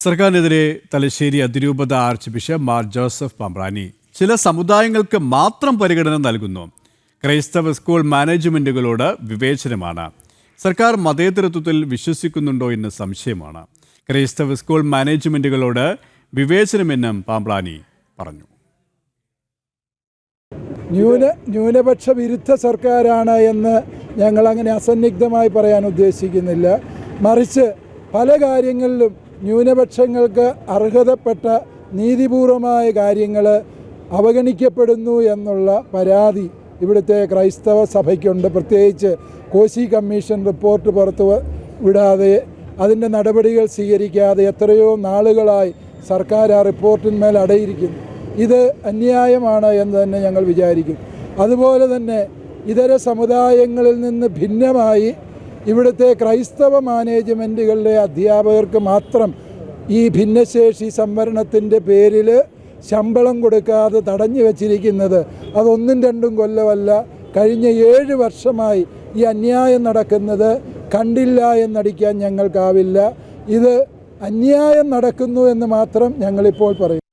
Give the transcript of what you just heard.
സർക്കാരിനെതിരെ തലശ്ശേരി അതിരൂപത arch bishop Mar Joseph Pamplany ചില സമുദായങ്ങൾക്ക് മാത്രം പരിഗണന നൽകുന്നു. ക്രൈസ്തവ സ്കൂൾ മാനേജ്മെന്റുകളോട് വിവേചനമാണ്. സർക്കാർ മതേതരത്വത്തിൽ വിശ്വസിക്കുന്നുണ്ടോ എന്ന് സംശയമാണ്. ക്രൈസ്തവ സ്കൂൾ മാനേജ്മെന്റുകളോട് വിവേചനമെന്നും പാമ്പ്ലാനി പറഞ്ഞു. ന്യൂന ന്യൂനപക്ഷ വിരുദ്ധ സർക്കാരാണ് എന്ന് ഞങ്ങൾ അങ്ങനെ അസന്നിഗ്ധമായി പറയാൻ ഉദ്ദേശിക്കുന്നില്ല. മറിച്ച് പല കാര്യങ്ങളിലും ന്യൂനപക്ഷങ്ങൾക്ക് അർഹതപ്പെട്ട നീതിപൂർവമായ കാര്യങ്ങൾ അവഗണിക്കപ്പെടുന്നു എന്നുള്ള പരാതി ഇവിടുത്തെ ക്രൈസ്തവ സഭയ്ക്കുണ്ട്. പ്രത്യേകിച്ച് കോശി കമ്മീഷൻ റിപ്പോർട്ട് പുറത്തു വിടാതെ അതിന്റെ നടപടികൾ സ്വീകരിക്കാതെ എത്രയോ നാളുകളായി സർക്കാർ ആ റിപ്പോർട്ടിന്മേൽ അടയിരിക്കുന്നു. ഇത് അന്യായമാണ് എന്ന് തന്നെ ഞങ്ങൾ വിചാരിക്കും. അതുപോലെ തന്നെ ഇതര സമുദായങ്ങളിൽ നിന്ന് ഭിന്നമായി ഇവിടുത്തെ ക്രൈസ്തവ മാനേജ്മെന്റുകളിലെ അധ്യാപകർക്ക് മാത്രം ഈ ഭിന്നശേഷി സംവരണത്തിന്റെ പേരിൽ ശമ്പളം കൊടുക്കാതെ തടഞ്ഞു വച്ചിരിക്കുന്നത് അതൊന്നും രണ്ടും കൊല്ലമല്ല. കഴിഞ്ഞ ഏഴ് വർഷമായി ഈ അന്യായം നടക്കുന്നത് കണ്ടില്ല എന്നടിക്കാൻ ഞങ്ങൾക്കാവില്ല. ഇത് അന്യായം നടക്കുന്നു എന്ന് മാത്രം ഞങ്ങളിപ്പോൾ പറയും.